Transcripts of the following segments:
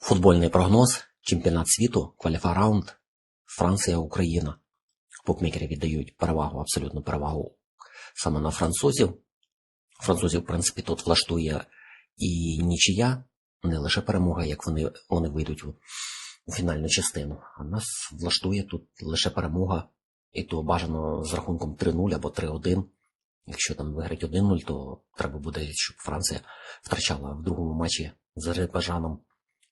Футбольний прогноз, чемпіонат світу, кваліфа-раунд, Франція, Україна. Букмекери віддають перевагу, абсолютну перевагу саме на французів. Французів, в принципі, тут влаштує і нічия, не лише перемога, як вони, вони вийдуть у, у фінальну частину. А нас влаштує тут лише перемога, і то бажано з рахунком 3-0 або 3-1. Якщо там виграть 1-0, то треба буде, щоб Франція втрачала в другому матчі з Азербайджаном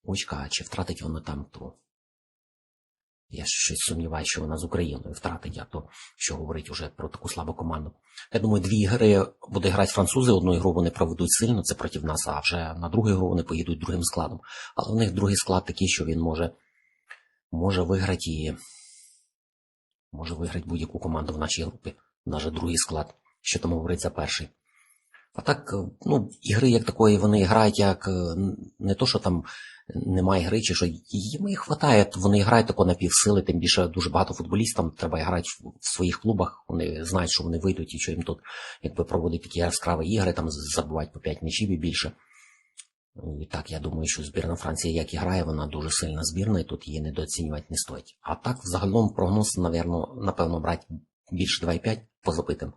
очка, чи втратить вона там, то я щось сумніваюся, що вона з Україною втратить, а то що говорить уже про таку слабу команду. Я думаю, дві гри буде грати французи, одну ігру вони проведуть сильно, це проти нас, а вже на другу ігру вони поїдуть другим складом. Але у них другий склад такий, що він може, може виграти і може виграти будь-яку команду в нашій групі, навіть другий склад, що там говорить за перший. А так, ну, ігри як такої, вони грають як е, не то, що там немає гри, чи що їм їх вистачає, вони грають тако на півсили, тим більше дуже багато футболістам треба грати в своїх клубах. Вони знають, що вони вийдуть і що їм тут якби проводять такі яскраві ігри, там забувають по 5 м'ячів і більше. І так, я думаю, що збірна Франції, як і грає, вона дуже сильна збірна, і тут її недооцінювати не стоїть. А так, взагалом, прогноз, навірно, напевно, брати більше 2,5 по забитим,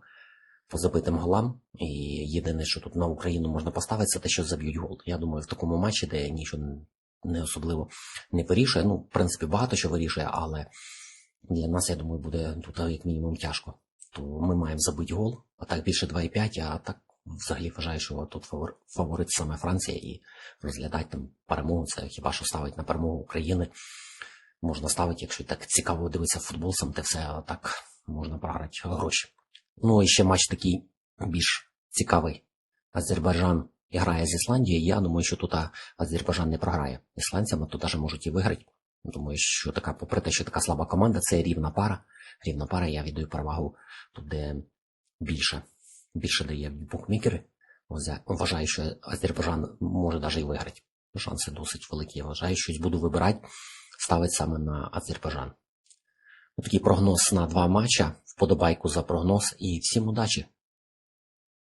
по забитим голам. І єдине, що тут на Україну можна поставити, це те, що заб'ють гол. Я думаю, в такому матчі, де нічого не особливо не вирішує. Ну, в принципі, багато що вирішує, але для нас, я думаю, буде тут як мінімум тяжко. То ми маємо забити гол, а так більше 2,5, а так взагалі вважаю, що тут фавор- фаворит саме Франція і розглядати там перемогу, це хіба що ставить на перемогу України. Можна ставити, якщо так цікаво дивитися футбол, сам те все, так можна програти гроші. Ну і ще матч такий більш цікавий. Азербайджан грає з Ісландією. Я думаю, що тут Азербайджан не програє ісландцям, а тут навіть можуть і виграти. Думаю, що така, попри те, що така слаба команда, це рівна пара. Рівна пара, я віддаю перевагу тут, де більше, більше дає букмекери. Вважаю, що Азербайджан може навіть і виграти. Шанси досить великі. Я вважаю, щось буду вибирати, ставити саме на Азербайджан. Такий прогноз на два матча. Вподобайку за прогноз і всім удачі!